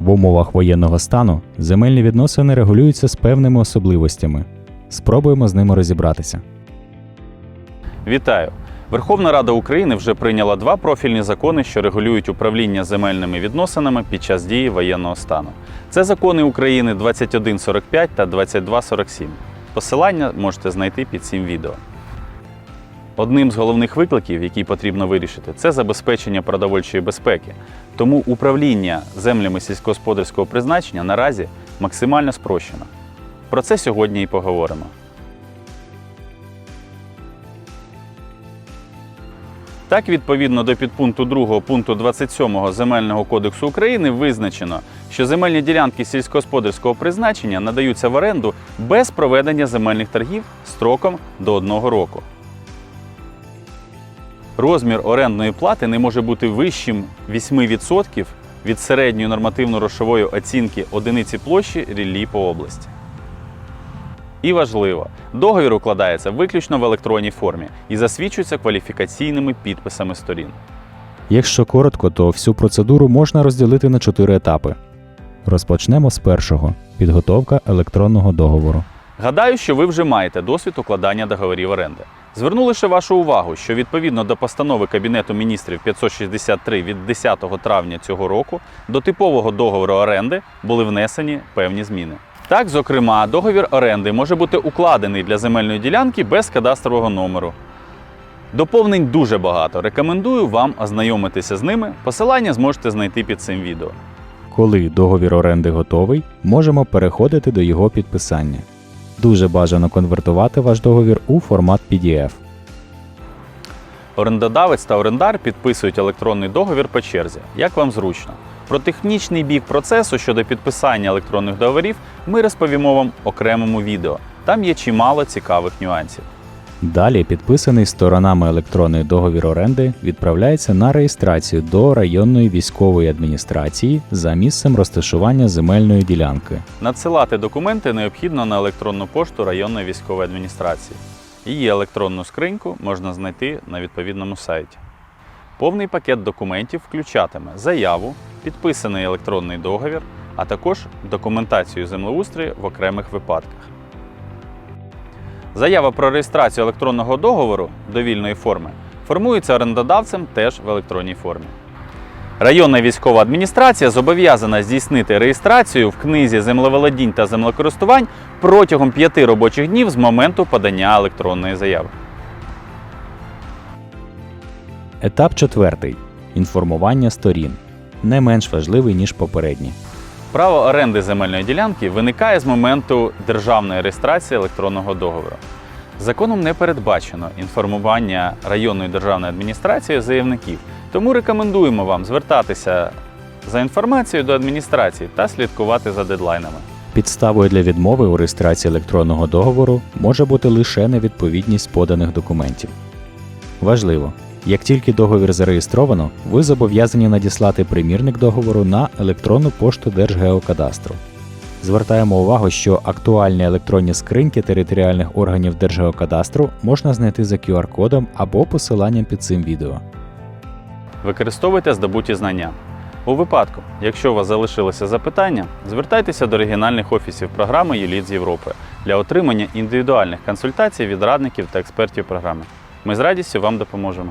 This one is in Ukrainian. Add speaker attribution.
Speaker 1: В умовах воєнного стану земельні відносини регулюються з певними особливостями. Спробуємо з ними розібратися.
Speaker 2: Вітаю! Верховна Рада України вже прийняла два профільні закони, що регулюють управління земельними відносинами під час дії воєнного стану. Це закони України 2145 та 2247. Посилання можете знайти під цим відео. Одним з головних викликів, які потрібно вирішити, це забезпечення продовольчої безпеки. Тому управління землями сільськогосподарського призначення наразі максимально спрощено. Про це сьогодні і поговоримо. Так, відповідно до підпункту 2 пункту 27 Земельного кодексу України визначено, що земельні ділянки сільськогосподарського призначення надаються в оренду без проведення земельних торгів строком до одного року. Розмір орендної плати не може бути вищим 8% від середньої нормативно-грошової оцінки одиниці площі ріллі по області. І важливо, договір укладається виключно в електронній формі і засвідчується кваліфікаційними підписами сторін.
Speaker 1: Якщо коротко, то всю процедуру можна розділити на чотири етапи. Розпочнемо з першого підготовка електронного договору.
Speaker 2: Гадаю, що ви вже маєте досвід укладання договорів оренди. Зверну лише вашу увагу, що відповідно до постанови Кабінету міністрів 563 від 10 травня цього року до типового договору оренди були внесені певні зміни. Так, зокрема, договір оренди може бути укладений для земельної ділянки без кадастрового номеру. Доповнень дуже багато. Рекомендую вам ознайомитися з ними. Посилання зможете знайти під цим відео.
Speaker 1: Коли договір оренди готовий, можемо переходити до його підписання. Дуже бажано конвертувати ваш договір у формат PDF.
Speaker 2: Орендодавець та орендар підписують електронний договір по черзі, як вам зручно. Про технічний бік процесу щодо підписання електронних договорів ми розповімо вам окремому відео. Там є чимало цікавих нюансів.
Speaker 1: Далі підписаний сторонами електронний договір оренди відправляється на реєстрацію до районної військової адміністрації за місцем розташування земельної ділянки.
Speaker 2: Надсилати документи необхідно на електронну пошту районної військової адміністрації. Її електронну скриньку можна знайти на відповідному сайті. Повний пакет документів включатиме заяву, підписаний електронний договір, а також документацію землеустрою в окремих випадках. Заява про реєстрацію електронного договору довільної форми формується орендодавцем теж в електронній формі. Районна військова адміністрація зобов'язана здійснити реєстрацію в книзі землеволодінь та землекористувань протягом п'яти робочих днів з моменту подання електронної заяви.
Speaker 1: Етап четвертий інформування сторін. Не менш важливий, ніж попередній.
Speaker 2: Право оренди земельної ділянки виникає з моменту державної реєстрації електронного договору. Законом не передбачено інформування районної державної адміністрації заявників, тому рекомендуємо вам звертатися за інформацією до адміністрації та слідкувати за дедлайнами.
Speaker 1: Підставою для відмови у реєстрації електронного договору може бути лише невідповідність поданих документів. Важливо, як тільки договір зареєстровано, ви зобов'язані надіслати примірник договору на електронну пошту Держгеокадастру. Звертаємо увагу, що актуальні електронні скриньки територіальних органів Держгеокадастру можна знайти за QR-кодом або посиланням під цим відео.
Speaker 2: Використовуйте здобуті знання. У випадку, якщо у вас залишилися запитання, звертайтеся до регіональних офісів програми ЮЛІТ з Європи для отримання індивідуальних консультацій від радників та експертів програми. Ми з радістю вам допоможемо.